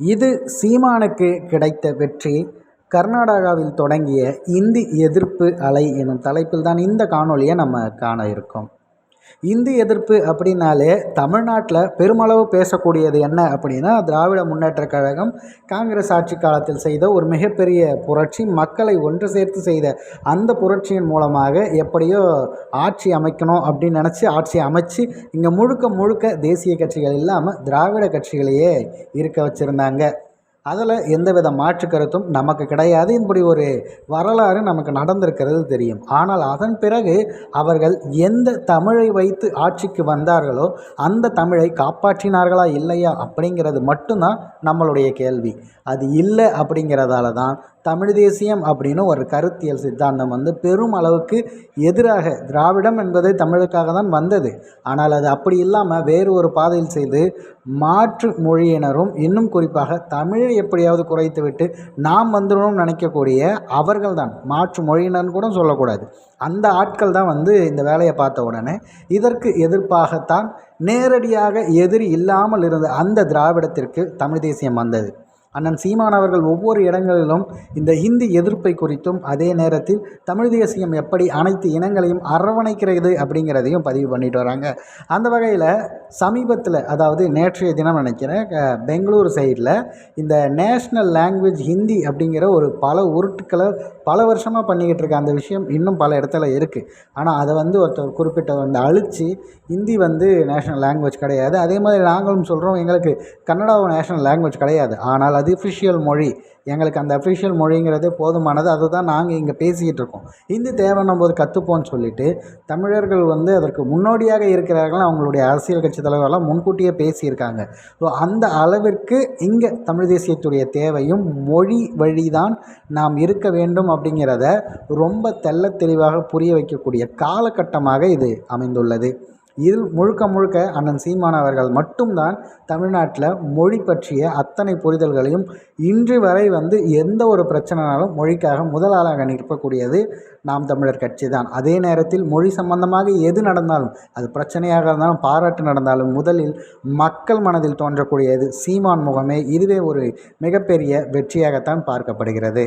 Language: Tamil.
இது சீமானுக்கு கிடைத்த வெற்றி. கர்நாடகாவில் தொடங்கிய இந்தி எதிர்ப்பு அலை எனும் தலைப்பில் தான் இந்த காணொலியை நம்ம காண இருக்கோம். இந்தி எதிர்ப்பு அப்படின்னாலே தமிழ்நாட்டில் பெருமளவு பேசக்கூடியது என்ன அப்படின்னா திராவிட முன்னேற்றக் கழகம் காங்கிரஸ் ஆட்சி காலத்தில் செய்த ஒரு மிகப்பெரிய புரட்சி மக்களை ஒன்று சேர்த்து செய்த அந்த புரட்சியின் மூலமாக எப்படியோ ஆட்சி அமைக்கணும் அப்படின்னு நினச்சி ஆட்சி அமைச்சு இங்கே முழுக்க முழுக்க தேசிய கட்சிகள் இல்லாமல் திராவிட கட்சிகளையே இருக்க வச்சுருந்தாங்க. அதில் எந்தவித மாற்று கருத்தும் நமக்கு கிடையாது. இப்படி ஒரு வரலாறு நமக்கு நடந்திருக்கிறது தெரியும். ஆனால் அதன் பிறகு அவர்கள் எந்த தமிழை வைத்து ஆட்சிக்கு வந்தார்களோ அந்த தமிழை காப்பாற்றினார்களா இல்லையா அப்படிங்கிறது மட்டும்தான் நம்மளுடைய கேள்வி. அது இல்லை அப்படிங்கிறதால தான் தமிழ் தேசியம் அப்படின்னு ஒரு கருத்தியல் சித்தாந்தம் வந்து பெரும் அளவுக்கு எதிராக திராவிடம் என்பது தமிழுக்காக தான் வந்தது. ஆனால் அது அப்படி இல்லாமல் வேறு ஒரு பாதையில் செய்து மாற்று மொழியினரும் இன்னும் குறிப்பாக தமிழை எப்படியாவது குறைத்துவிட்டு நாம் வந்துடணும்னு நினைக்கக்கூடிய அவர்கள் தான். மாற்று மொழியினர்னு கூட சொல்லக்கூடாது. அந்த ஆட்கள் தான் வந்து இந்த வேலையை பார்த்த உடனே இதற்கு எதிர்ப்பாகத்தான் நேரடியாக எதிரி இல்லாமல் இருந்த அந்த திராவிடத்திற்கு தமிழ் தேசியம் வந்தது. அண்ணன் சீமான் அவர்கள் ஒவ்வொரு இடங்களிலும் இந்த ஹிந்தி எதிர்ப்பை குறித்தும் அதே நேரத்தில் தமிழ் தேசியம் எப்படி அனைத்து இனங்களையும் அரவணைக்கிறது அப்படிங்கிறதையும் பதிவு பண்ணிட்டு வராங்க. அந்த வகையில் சமீபத்தில் அதாவது நேற்றைய தினம் நினைக்கிறேன் பெங்களூர் சைடில் இந்த நேஷ்னல் லாங்குவேஜ் ஹிந்தி அப்படிங்கிற ஒரு பல உருட்டுக்களை பல வருஷமாக பண்ணிக்கிட்டு இருக்க அந்த விஷயம் இன்னும் பல இடத்துல இருக்குது ஆனால் அதை வந்து ஒருத்தர் குறிப்பிட்ட வந்து அழித்து ஹிந்தி வந்து நேஷ்னல் லாங்குவேஜ் கிடையாது. அதே மாதிரி நாங்களும் சொல்கிறோம் எங்களுக்கு கன்னடாவும் நேஷ்னல் லாங்குவேஜ் கிடையாது. ஆனால் அது அஃபிஷியல் மொழி. எங்களுக்கு அந்த அஃபிஷியல் மொழிங்கிறதே போதுமானது. அதுதான் நாங்கள் இங்கே பேசிக்கிட்டு இருக்கோம். ஹிந்தி தேவைன்னும் போது கற்றுப்போன்னு சொல்லிட்டு தமிழர்கள் வந்து அதற்கு முன்னோடியாக இருக்கிறார்கள். அவங்களுடைய அரசியல் கட்சி தலைவரெல்லாம் முன்கூட்டியே பேசியிருக்காங்க. ஸோ அந்த அளவிற்கு இங்கே தமிழ் தேசியத்துடைய தேவையும் மொழி வழிதான் நாம் இருக்க வேண்டும் அப்படிங்கிறத ரொம்ப தெல்ல தெளிவாக புரிய வைக்கக்கூடிய காலகட்டமாக இது அமைந்துள்ளது. இதில் முழுக்க முழுக்க அண்ணன் சீமான் அவர்கள் மட்டும்தான் தமிழ்நாட்டில் மொழி பற்றிய அத்தனை புரிதல்களையும் இன்று வரை வந்து எந்த ஒரு பிரச்சனைனாலும் மொழிக்காக முதலாளாக நிற்பக்கூடியது நாம் தமிழர் கட்சி தான் அதே நேரத்தில் மொழி சம்பந்தமாக எது நடந்தாலும் அது பிரச்சனையாக இருந்தாலும் பாராட்டு நடந்தாலும் முதலில் மக்கள் மனதில் தோன்றக்கூடியது சீமான் முகமே. இதுவே ஒரு மிகப்பெரிய வெற்றியாகத்தான் பார்க்கப்படுகிறது.